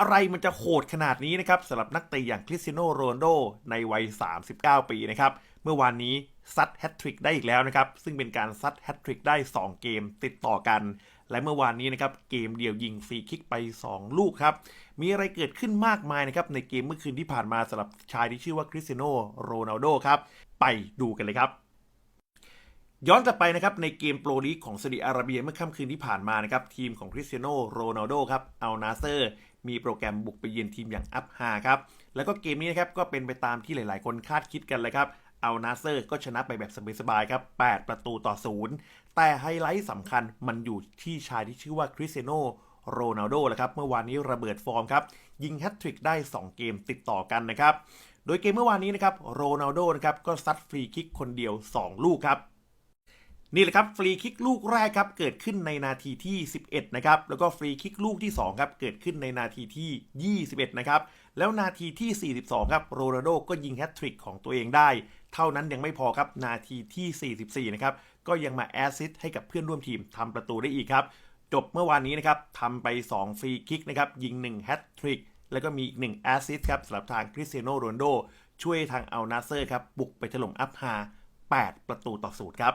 อะไรมันจะโหดขนาดนี้นะครับสำหรับนักเตะอย่างคริสตียโนโรนลโดในวัย 39 ปีนะครับเมื่อวานนี้ซัดแฮตทริกได้อีกแล้วนะครับ ซึ่งเป็นการซัดแฮตทริกได้ 2 เกมติดต่อกัน และเมื่อวานนี้นะครับ เกมเดียวยิงฟรีคิกไป 2 ลูกครับ มีอะไรเกิดขึ้นมากมายนะครับ ในเกมเมื่อคืนที่ผ่านมาสำหรับชายที่ชื่อว่าคริสเตียโนโรนัลโดครับ ไปดูกันเลยครับย้อนกลับไปนะครับในเกมโปรลีกของซาอุดิอาระเบียเมื่อค่ำคืนที่ผ่านมานะครับทีมของคริสเตียโนโรนัลโดครับเอานาเซอร์ มีโปรแกรมบุกไปเยือนทีมอย่างอัพฮาครับ แล้วก็เกมนี้นะครับก็เป็นไปตามที่หลาย ๆ คนคาดคิดกันเลยครับเอานาเซอร์ก็ชนะไปแบบสบายๆครับ 8 ประตูต่อศูนย์แต่ไฮไลท์สำคัญมันอยู่ที่ชายที่ชื่อว่าคริสเตียโนโรนัลโดแหละครับ เมื่อวานนี้ระเบิดฟอร์มครับ ยิงแฮตทริกได้ 2 เกมติดต่อกันนะครับ โดยเกมเมื่อวานนี้นะครับ โรนัลโดนะครับ ก็ซัดฟรีคิกคนเดียว 2 ลูกครับ นี่แหละครับฟรีคิกลูกแรกครับเกิดขึ้นในนาทีที่ 11 นะครับ แล้วก็ฟรีคิกลูกที่ 2 ครับเกิดขึ้นในนาทีที่ 21 นะครับ แล้วนาทีที่ 42 ครับโรนัลโดก็ยิงแฮตทริกของตัวเองได้ เท่านั้นยังไม่พอครับนาทีที่ 44 นะครับ ก็ยังมาแอสซิสต์ให้กับเพื่อนร่วมทีมทำประตูได้อีกครับ จบเมื่อวานนี้นะครับทำไป 2 ฟรีคิกนะครับยิง1แฮตทริกแล้วก็มีอีก1แอสซิสต์ครับสำหรับทางคริสเตียโนโรนลโดช่วยทางเอัลนาเซอร์ครับบุกไปถล่มอัพฮา8 ประตูต่อศูนย์ครับ